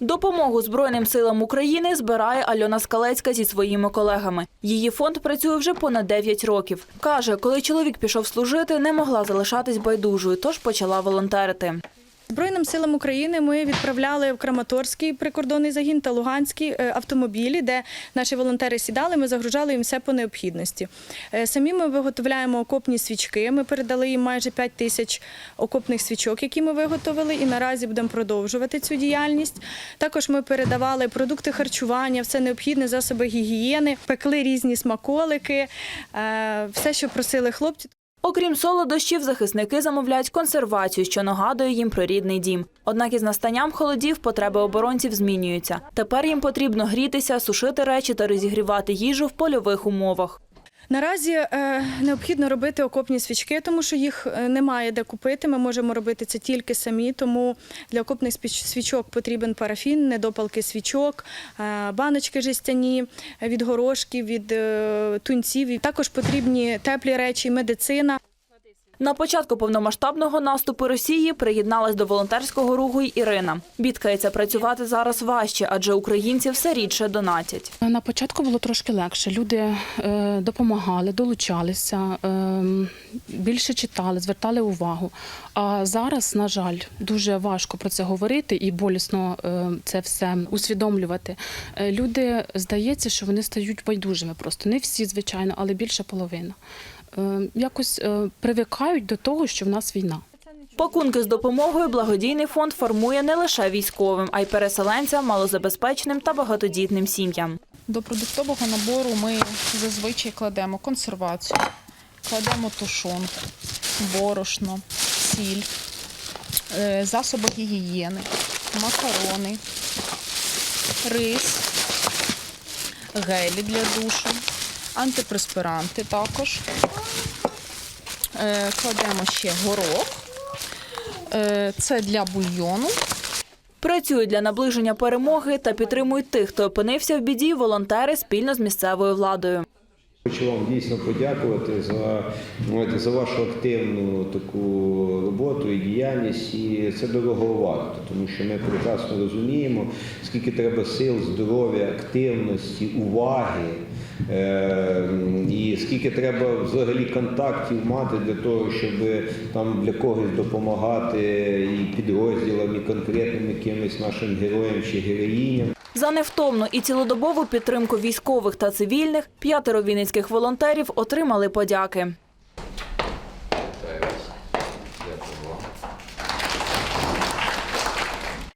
Допомогу Збройним силам України збирає Альона Скалецька зі своїми колегами. Її фонд працює вже понад 9 років. Каже, коли чоловік пішов служити, не могла залишатись байдужою, тож почала волонтерити. Збройним силам України ми відправляли в Краматорський прикордонний загін та Луганський е, автомобілі, де наші волонтери сідали. Ми загружали їм все по необхідності. Е, Самі ми виготовляємо окопні свічки. Ми передали їм майже 5 тисяч окопних свічок, які ми виготовили, і наразі будемо продовжувати цю діяльність. Також ми передавали продукти харчування, все необхідне, засоби гігієни, пекли різні смаколики, е, все, що просили хлопці. Окрім солодощів, захисники замовляють консервацію, що нагадує їм про рідний дім. Однак із настанням холодів потреби оборонців змінюються. Тепер їм потрібно грітися, сушити речі та розігрівати їжу в польових умовах. Наразі е, необхідно робити окопні свічки, тому що їх е, немає де купити. Ми можемо робити це тільки самі. Тому для окопних свічок потрібен парафін, недопалки свічок, е, баночки жестяні від горошків, від е, тунців. І Також потрібні теплі речі, медицина. На початку повномасштабного наступу Росії приєдналась до волонтерського руху й Ірина. Бідкається працювати зараз важче, адже українці все рідше донатять. На початку було трошки легше. Люди е, допомагали, долучалися, е, більше читали, звертали увагу. А зараз, на жаль, дуже важко про це говорити і болісно е, це все усвідомлювати. Люди здається, що вони стають байдужими просто. Не всі, звичайно, але більша половина. Е, якось е, привикають до того, що в нас війна. Пакунки з допомогою благодійний фонд формує не лише військовим, а й переселенцям, малозабезпеченим та багатодітним сім'ям. До продуктового набору ми зазвичай кладемо консервацію, кладемо тушонку, борошно, сіль, е, засоби гігієни, макарони, рис, гелі для душу, антипреспиранти також. Е, Кладемо ще горох. Е, Це для бульйону. Працюють для наближення перемоги та підтримують тих, хто опинився в біді, волонтери спільно з місцевою владою. Хочу вам дійсно подякувати за, за вашу активну таку роботу і діяльність. І це дорого варто, тому що ми прекрасно розуміємо, скільки треба сил, здоров'я, активності, уваги. е, І скільки треба взагалі контактів мати для того, щоб там для когось допомагати і підрозділам, і конкретним якимось нашим героям чи героїням. За невтомну і цілодобову підтримку військових та цивільних п'ятеро вінницьких волонтерів отримали подяки. りがとう。